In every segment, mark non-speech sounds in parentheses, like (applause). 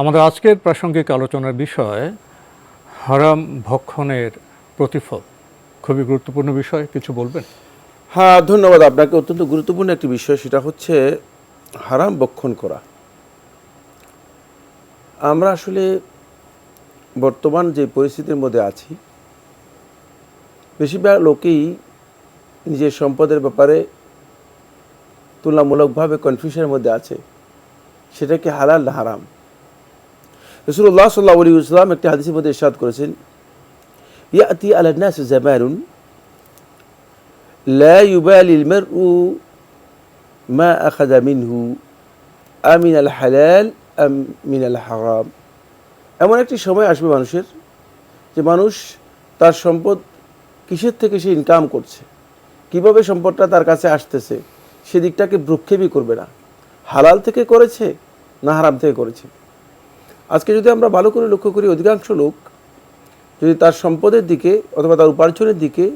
আমাদের আজকের প্রাসঙ্গিক আলোচনার বিষয় হারাম ভক্ষণের প্রতিফল। খুবই গুরুত্বপূর্ণ বিষয়, কিছু বলবেন? হ্যাঁ ধন্যবাদ। আপনাকে অত্যন্ত গুরুত্বপূর্ণ একটি বিষয়, সেটা হচ্ছে হারাম বক্ষণ করা। আমরা আসলে বর্তমান যে পরিস্থিতির মধ্যে আছি, বেশিরভাগ লোকেই নিজের সম্পদের ব্যাপারে তুলনামূলকভাবে কনফিউশনের মধ্যে আছে। সেটা কি হালাল হারাম? রসুল্লাহ সাল্লাহ আলী ইসলাম একটি হাদিসের মধ্যে ইরশাদ করেছেন ইয়াতি আলান্নাস জামানুন لا يبالي المرء ما أخذ منه أمن الحلال أم من الحرام এমন একটি সময় আসবে মানুষের যে মানুষ তার সম্পদ কিসের থেকে সে ইনকাম করছে কিভাবে সম্পদটা তার কাছে আসতেছে সেদিকটাকে ভ্রুক্ষেপই করবে না হালাল থেকে করেছে না হারাম থেকে করেছে আজকে যদি আমরা ভালো করে লক্ষ্য করি অধিকাংশ লোক, যদি তার সম্পদের দিকে অথবা তার উপার্জনের দিকে,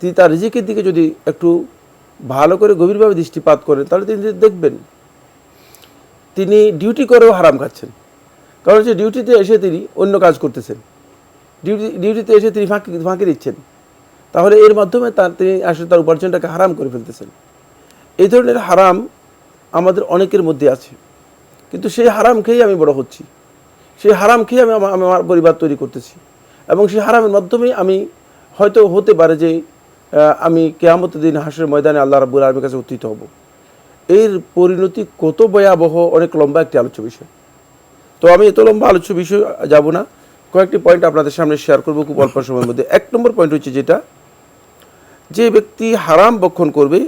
তিনি তার রিজিকের দিকে যদি একটু ভালো করে গভীরভাবে দৃষ্টিপাত করেন, তাহলে তিনি দেখবেন, তিনি ডিউটি করেও হারাম খাচ্ছেন। কারণ হচ্ছে ডিউটিতে এসে তিনি অন্য কাজ করতেছেন। ডিউটি ডিউটিতে এসে তিনি ফাঁকি ফাঁকি দিচ্ছেন। তাহলে এর মাধ্যমে তার, তিনি আসলে তার উপার্জনটাকে হারাম করে ফেলতেছেন। এই ধরনের হারাম আমাদের অনেকের মধ্যে আছে। কিন্তু সেই হারাম খেয়েই আমি বড় হচ্ছি। সেই হারাম খেয়ে আমি আমি আমার পরিবার তৈরি করতেছি? এবং সেই হারামের মাধ্যমেই আমি হয়তো হতে পারে যে আমি কেয়ামতের দিন হাসের ময়দানে আল্লাহ রাবুল আলমীর কাছে উত্থিত হব। এর পরিণতি কত ভয়াবহ, অনেক লম্বা একটি আলোচ্য বিষয়। তো আমি এত লম্বা আলোচ্য বিষয় যাব না। কয়েকটি পয়েন্ট আপনাদের সামনে শেয়ার করব খুব অল্প সময়ের মধ্যে। এক নম্বর পয়েন্ট হচ্ছে যেটা, যে ব্যক্তি হারাম বক্ষণ করবে,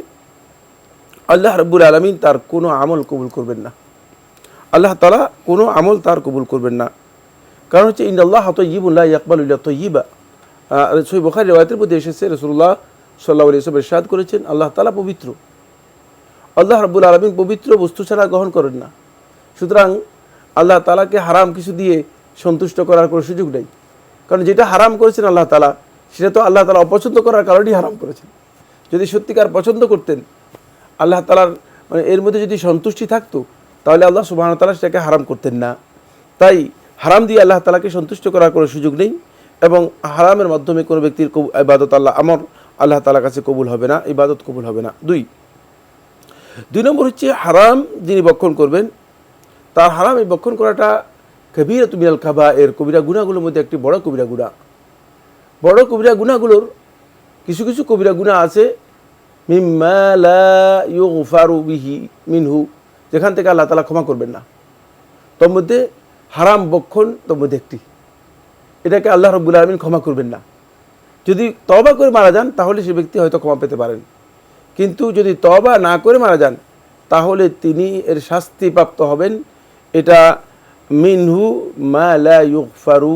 আল্লাহ রাব্বুল আলমিন তার কোনো আমল কবুল করবেন না। আল্লাহ তালা কোনো আমল তার কবুল করবেন না। কারণ হচ্ছে ইন আল্লাহ হত ইবুল্লাহ ইকবাল উল্লাহ তৈবা সই বখারি রেওয়ায়তের মধ্যে এসেছে রসুল্লাহ সাল্লাহ আলি সব ইরশাদ করেছেন, আল্লাহ তালা পবিত্র। আল্লাহ রাব্বুল আলমিন পবিত্র বস্তু ছাড়া গ্রহণ করেন না। সুতরাং আল্লাহ তালাকে হারাম কিছু দিয়ে সন্তুষ্ট করার কোনো সুযোগ নেই। কারণ যেটা হারাম করেছেন আল্লাহ তালা সেটা তো আল্লাহ তালা অপছন্দ করার কারণেই হারাম করেছেন। যদি সত্যিকার পছন্দ করতেন, আল্লাহ তালার মানে এর মধ্যে যদি সন্তুষ্টি থাকতো তাহলে আল্লাহ সুবাহ তালা সেটাকে হারাম করতেন না। তাই হারাম দিয়ে আল্লাহ তালাকে সন্তুষ্ট করার কোনো সুযোগ নেই এবং হারামের মাধ্যমে কোনো ব্যক্তির ইবাদত আল্লাহ আমার আল্লাহ তালার কাছে কবুল হবে না, ইবাদত কবুল হবে না। দুই দুই নম্বর হচ্ছে হারাম যিনি বক্ষণ করবেন, তার হারাম এই বক্ষণ করাটা কবিরা তুমিয়াল খাবা এর কবিরা গুণাগুলোর মধ্যে একটি বড় কবিরা গুণা বড় কবিরা গুণাগুলোর কিছু কিছু কবিরা গুণা আছে, মিম্মা লা ইউগফারু বিহি মিনহু। যেখান থেকে আল্লাহ তালা ক্ষমা করবেন না। তোর মধ্যে হারাম বক্ষণ তোর মধ্যে একটি। এটাকে আল্লাহ রব্বুল আলমিন ক্ষমা করবেন না। যদি তবা করে মারা যান, তাহলে সে ব্যক্তি হয়তো ক্ষমা পেতে পারেন। কিন্তু যদি তবা না করে মারা যান, তাহলে তিনি এর শাস্তি প্রাপ্ত হবেন। এটা মিনহু মা লা ইউগফারু,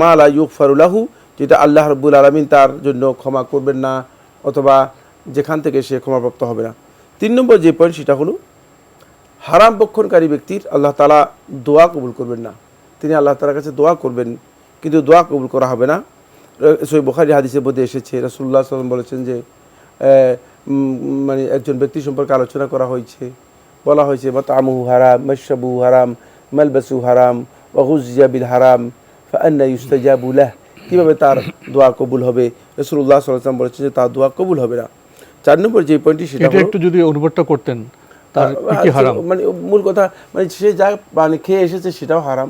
মা লা ইউগফারু লাহু, যেটা আল্লাহ রব্বুল আলমিন তার জন্য ক্ষমা করবেন না, অথবা যেখান থেকে সে ক্ষমাপ্রাপ্ত হবে না। তিন নম্বর যে পয়েন্ট সেটা হলো হারাম বক্ষণকারী ব্যক্তির আল্লাহ তালা দোয়া কবুল করবেন না। তিনি আল্লাহ তালার কাছে দোয়া করবেন কিন্তু দোয়া কবুল করা হবে না। সই বখারি হাদিসের মধ্যে এসেছে রসুল্লাহ সাল্লাম বলেছেন যে মানে একজন ব্যক্তি সম্পর্কে আলোচনা করা হয়েছে। বলা হয়েছে বা তামুহু হারাম মশাবু হারাম মালবাসু হারাম ওহুজিয়াবিল হারাম ফান্না ইউস্তাজাবুলাহ কীভাবে তার দোয়া কবুল হবে? রসুল্লাহ সাল্লাম বলেছেন যে তার দোয়া কবুল হবে না। চার নম্বর যে পয়েন্টটি সেটা একটু যদি অনুবাদটা করতেন। তার কি কি হারাম? মানে মূল কথা মানে সে যা পান খেয়ে এসেছে সেটাও হারাম।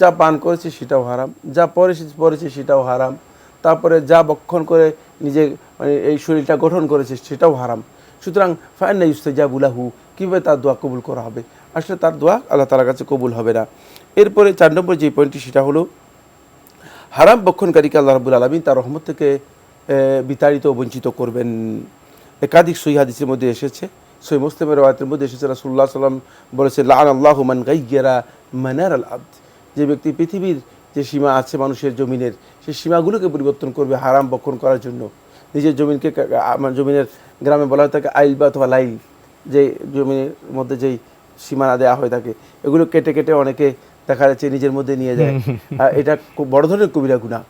যা পান করেছে সেটাও হারাম। যা পরেছে পরেছে সেটাও হারাম। তারপরে যা বক্ষণ করে নিজে মানে এই শরীরটা গঠন করেছে সেটাও হারাম। সুতরাং ফায়না ইউস্তে যা বুলাহু কীভাবে তার দোয়া কবুল করা হবে? আসলে তার দোয়া আল্লাহ তালার কাছে কবুল হবে না। এরপরে চার নম্বর যে পয়েন্টটি সেটা হলো হারাম বক্ষণকারীকে আল্লাহ রাবুল আলমী তার রহমত থেকে বিতাড়িত বঞ্চিত করবেন। একাধিক সই হাদিসের মধ্যে এসেছে। সই মুসলিমের রায়তের মধ্যে এসেছে রাসুল্লাহ সাল্লাম বলেছে লান আল্লাহ মান গাইগেরা মানার আল আব্দ যে ব্যক্তি পৃথিবীর যে সীমা আছে মানুষের জমিনের সেই সীমাগুলোকে পরিবর্তন করবে হারাম বক্ষণ করার জন্য। নিজের জমিনকে জমিনের গ্রামে বলা হয় থাকে আইল বা অথবা লাইল যে জমিনের মধ্যে যেই সীমানা দেওয়া হয়ে থাকে এগুলো কেটে কেটে অনেকে দেখা যাচ্ছে নিজের মধ্যে নিয়ে যায়। (laughs) এটা খুব বড় ধরনের কবিরা গুণা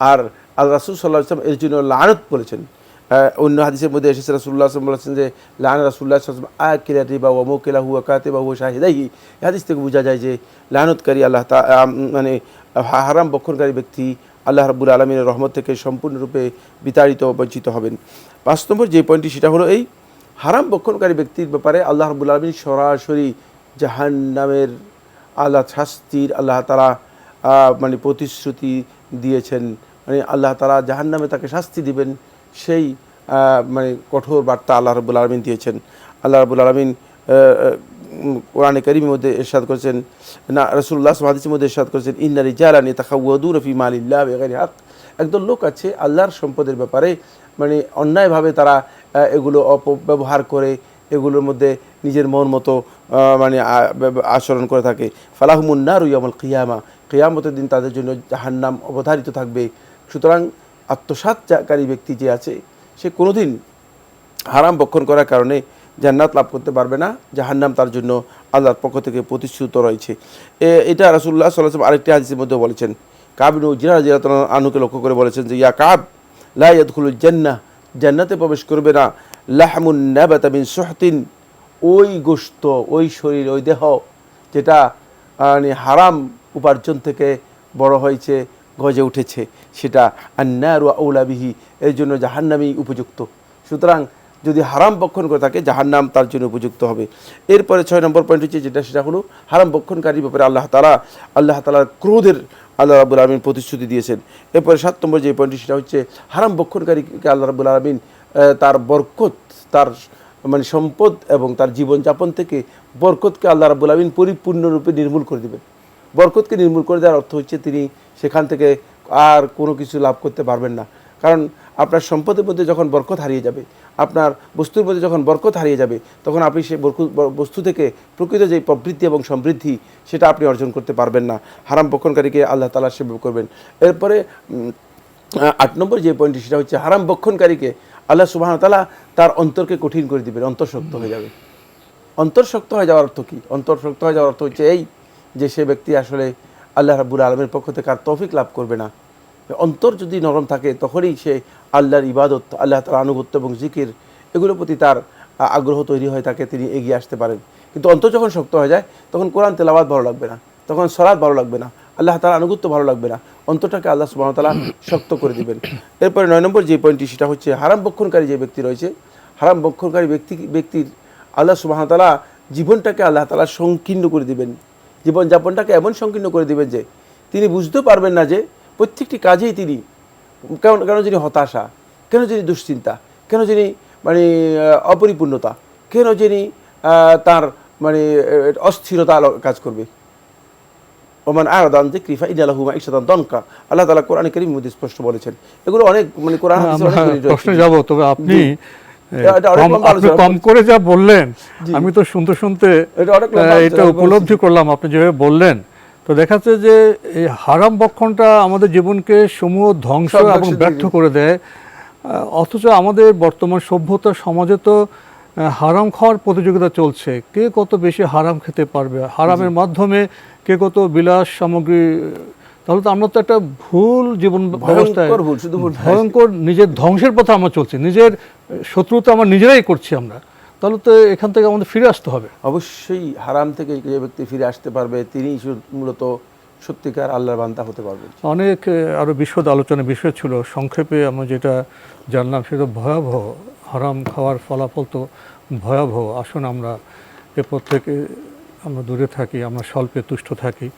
আর আল্লাহ রাসুল সাল্লাহ ইসলাম এর জন্য লানত বলেছেন। অন্য হাদিসের মধ্যে এসেছে রাসুল্লাহ আসলাম বলেছেন যে, লান রাসুল্লাহ আসলাম কেলা রিবা ও মোকেলা হুয়া কাতে বা হুয়া শাহিদাই এই হাদিস থেকে বোঝা যায় যে, লানতকারী আল্লাহ তা মানে হারাম বক্ষণকারী ব্যক্তি আল্লাহ রাবুল আলমিনের রহমত থেকে সম্পূর্ণরূপে বিতাড়িত বঞ্চিত হবেন। পাঁচ নম্বর যে পয়েন্টটি, সেটা হলো এই, হারাম বক্ষণকারী ব্যক্তির ব্যাপারে আল্লাহ রাবুল আলমিন সরাসরি জাহান্নামের আল্লাহ শাস্তির, আল্লাহ তারা মানে প্রতিশ্রুতি দিয়েছেন। মানে আল্লাহ তারা জাহান্নামে তাকে শাস্তি দিবেন। সেই মানে কঠোর বার্তা আল্লাহ রবুল আলমিন দিয়েছেন। আল্লাহ রবুল আলমিন কোরআনে করিমের মধ্যে এরশাদ করেছেন, না রসুল্লাহ হাদিসের মধ্যে এরশাদ করেছেন ইন্নারি জালানি তাকাউদু রফি মালিল্লাহ বেগারি হাক। একদল লোক আছে আল্লাহর সম্পদের ব্যাপারে মানে অন্যায়ভাবে তারা এগুলো অপব্যবহার করে, এগুলোর মধ্যে নিজের মন মতো মানে আচরণ করে থাকে। ফালাহমুন্নার ইয়ামল কিয়ামা, কিয়ামতের দিন তাদের জন্য জাহান্নাম অবধারিত থাকবে। সুতরাং আত্মসাতকারী ব্যক্তি যে আছে, সে কোনোদিন হারাম বক্ষণ করার কারণে জান্নাত লাভ করতে পারবে না, জাহান্নাম তার জন্য আল্লাহর পক্ষ থেকে প্রতিশ্রুত রয়েছে। এটা রাসুল্লাহ সাল্লাহ আরেকটি হাদিসের মধ্যে বলেছেন। কাবিন জিরা জিরাত আনুকে লক্ষ্য করে বলেছেন যে, ইয়া কাব লাইয়াদুল জান্না, জান্নাতে প্রবেশ করবে না। লাহমুন নাবাতামিন সোহতিন, ওই গোস্ত ওই শরীর, ওই দেহ যেটা মানে হারাম উপার্জন থেকে বড় হয়েছে গজে উঠেছে, সেটা আন্নার ও আউলাবিহি এর জন্য জাহান্নামই উপযুক্ত। সুতরাং যদি হারাম বক্ষণ করে থাকে, জাহান্নাম তার জন্য উপযুক্ত হবে। এরপরে ছয় নম্বর পয়েন্ট হচ্ছে যেটা, সেটা হলো হারাম বক্ষণকারী ব্যাপারে আল্লাহ তালা আল্লাহ তালার ক্রোধের আল্লাহ রাবুল আলমিন প্রতিশ্রুতি দিয়েছেন। এরপরে সাত নম্বর যে পয়েন্টটি সেটা হচ্ছে হারাম বক্ষণকারীকে আল্লাহ রাবুল আলমিন তার বরকত, তার মানে সম্পদ এবং তার জীবনযাপন থেকে বরকতকে আল্লাহ রাবুল আলমিন পরিপূর্ণরূপে নির্মূল করে দেবেন। বরকতকে নির্মূল করে দেওয়ার অর্থ হচ্ছে তিনি সেখান থেকে আর কোনো কিছু লাভ করতে পারবেন না। কারণ আপনার সম্পদের মধ্যে যখন বরকত হারিয়ে যাবে, আপনার বস্তুর মধ্যে যখন বরকত হারিয়ে যাবে, তখন আপনি সেই বস্তু থেকে প্রকৃত যে প্রবৃদ্ধি এবং সমৃদ্ধি, সেটা আপনি অর্জন করতে পারবেন না। হারাম বক্ষণকারীকে আল্লাহ তালা সেবা করবেন। এরপরে আট নম্বর যে পয়েন্টটি সেটা হচ্ছে হারাম বক্ষণকারীকে আল্লাহ সুবাহ তালা তার অন্তরকে কঠিন করে দিবেন, অন্তঃশক্ত হয়ে যাবে। অন্তর্শক্ত হয়ে যাওয়ার অর্থ কী? অন্তর্শক্ত হয়ে যাওয়ার অর্থ হচ্ছে এই যে সে ব্যক্তি আসলে আল্লাহ রাবুল আলমের পক্ষ থেকে আর তৌফিক লাভ করবে না। অন্তর যদি নরম থাকে, তখনই সে আল্লাহর ইবাদত, আল্লাহ তার আনুগত্য এবং জিকির এগুলোর প্রতি তার আগ্রহ তৈরি হয় তাকে তিনি এগিয়ে আসতে পারেন। কিন্তু অন্তর যখন শক্ত হয়ে যায়, তখন কোরআন তেলাবাদ ভালো লাগবে না, তখন সরাত ভালো লাগবে না, আল্লাহ তার আনুগত্য ভালো লাগবে না, অন্তরটাকে আল্লাহ সুবাহতালা শক্ত করে দিবেন। এরপরে নয় নম্বর যে পয়েন্টটি সেটা হচ্ছে হারাম বক্ষণকারী যে ব্যক্তি রয়েছে, হারাম বক্ষণকারী ব্যক্তি, ব্যক্তির আল্লাহ সুবাহতালা জীবনটাকে আল্লাহ তালা সংকীর্ণ করে দিবেন। জীবনযাপনটাকে এমন সংকীর্ণ করে দিবেন যে তিনি বুঝতেও পারবেন না যে প্রত্যেকটি কাজেই তিনি কেন কেন যিনি হতাশা কেন যিনি দুশ্চিন্তা কেন যিনি মানে অপরিপূর্ণতা কেন যিনি তার মানে অস্থিরতা কাজ করবে। ওমান আরাদান যে কৃফা ইদালাহুমা ইসাদান দনকা। আল্লাহ তালা কোরআন করিম মধ্যে স্পষ্ট বলেছেন। এগুলো অনেক মানে কোরআন। প্রশ্নে যাব তবে আপনি কম- করে যা বললেন আমি তো শুনতে শুনতে এটা উপলব্ধি করলাম আপনি যেভাবে বললেন। তো দেখা যাচ্ছে যে এই হারাম বক্ষণটা আমাদের জীবনকে সমূহ ধ্বংস এবং ব্যর্থ করে দেয়। অথচ আমাদের বর্তমান সভ্যতা সমাজে তো হারাম খাওয়ার প্রতিযোগিতা চলছে। কে কত বেশি হারাম খেতে পারবে? হারামের মাধ্যমে কে কত বিলাস সামগ্রী তাহলে তো আমরা তো একটা ভুল জীবন ব্যবস্থায় ভয়ঙ্কর নিজের ধ্বংসের পথে আমরা চলছি নিজের শত্রুতা আমরা নিজেরাই করছি আমরা। তাহলে তো এখান থেকে আমাদের ফিরে আসতে হবে। অবশ্যই হারাম থেকে যে ব্যক্তি ফিরে আসতে পারবে তিনি মূলত সত্যিকার আল্লাহর বান্দা হতে পারবেন। অনেক আহ, আরও বিশদ আলোচনার বিষয় ছিল। সংক্ষেপে আমরা যেটা জানলাম সেটা ভয়াবহ। হারাম খাওয়ার ফলাফল তো ভয়াবহ। আসুন আমরা এরপর থেকে আমরা দূরে থাকি আমরা স্বল্পে তুষ্ট থাকি।